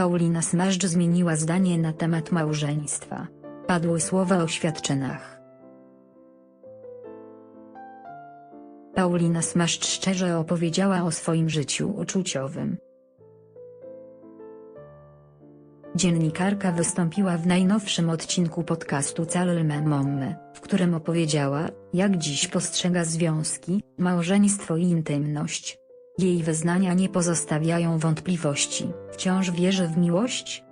Paulina Smażdż zmieniła zdanie na temat małżeństwa. Padły słowa o świadczynach. Paulina Smaszcz szczerze opowiedziała o swoim życiu uczuciowym. Dziennikarka wystąpiła w najnowszym odcinku podcastu Calme Momme, w którym opowiedziała, jak dziś postrzega związki, małżeństwo i intymność. Jej wyznania nie pozostawiają wątpliwości, wciąż wierzy w miłość?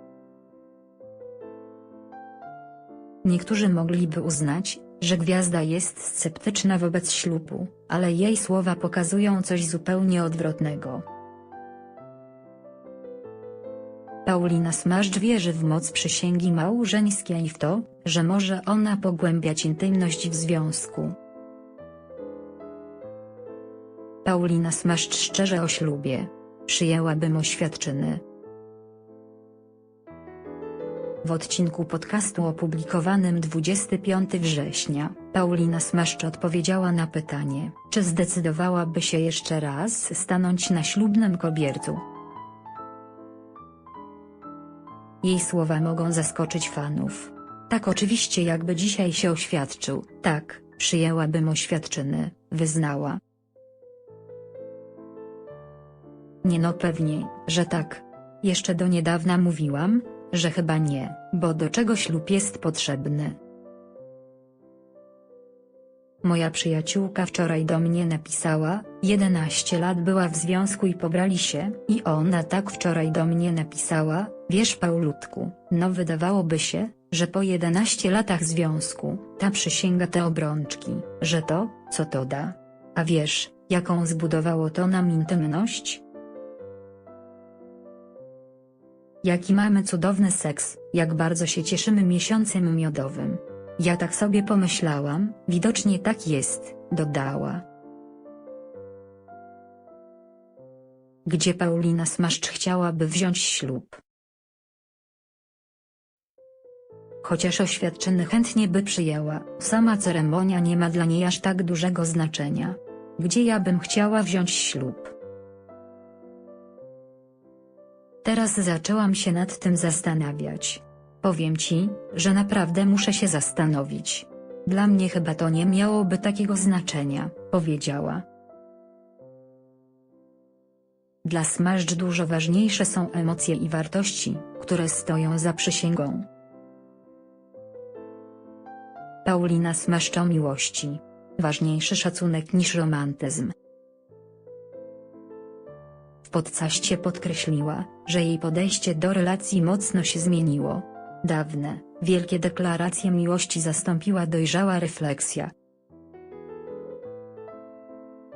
Niektórzy mogliby uznać, że gwiazda jest sceptyczna wobec ślubu, ale jej słowa pokazują coś zupełnie odwrotnego. Paulina Smażdż wierzy w moc przysięgi małżeńskiej i w to, że może ona pogłębiać intymność w związku. Paulina Smaszcz szczerze o ślubie. Przyjęłabym oświadczyny. W odcinku podcastu opublikowanym 25 września, Paulina Smaszcz odpowiedziała na pytanie, czy zdecydowałaby się jeszcze raz stanąć na ślubnym kobiercu. Jej słowa mogą zaskoczyć fanów. Tak oczywiście jakby dzisiaj się oświadczył, tak, przyjęłabym oświadczyny, wyznała. Nie no pewnie, że tak. Jeszcze do niedawna mówiłam, że chyba nie, bo do czego ślub jest potrzebny. Moja przyjaciółka wczoraj do mnie napisała, 11 lat była w związku i pobrali się, i ona tak wczoraj do mnie napisała, wiesz Paulutku, no wydawałoby się, że po 11 latach związku, ta przysięga te obrączki, że to, co to da. A wiesz, jaką zbudowało to nam intymność? Jaki mamy cudowny seks, jak bardzo się cieszymy miesiącem miodowym. Ja tak sobie pomyślałam, widocznie tak jest, dodała. Gdzie Paulina Smaszcz chciałaby wziąć ślub? Chociaż oświadczyny chętnie by przyjęła, sama ceremonia nie ma dla niej aż tak dużego znaczenia. Gdzie ja bym chciała wziąć ślub? Teraz zaczęłam się nad tym zastanawiać. Powiem ci, że naprawdę muszę się zastanowić. Dla mnie chyba to nie miałoby takiego znaczenia, powiedziała. Dla Smażdż dużo ważniejsze są emocje i wartości, które stoją za przysięgą. Paulina Smaszcz o miłości. Ważniejszy szacunek niż romantyzm. Podcaście podkreśliła, że jej podejście do relacji mocno się zmieniło. Dawne, wielkie deklaracje miłości zastąpiła dojrzała refleksja.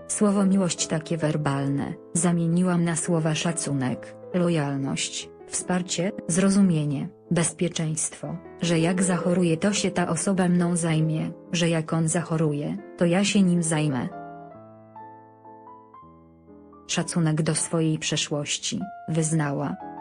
Słowo miłość takie werbalne, zamieniłam na słowa szacunek, lojalność, wsparcie, zrozumienie, bezpieczeństwo, że jak zachoruję to się ta osoba mną zajmie, że jak on zachoruje, to ja się nim zajmę. Szacunek do swojej przeszłości, wyznała.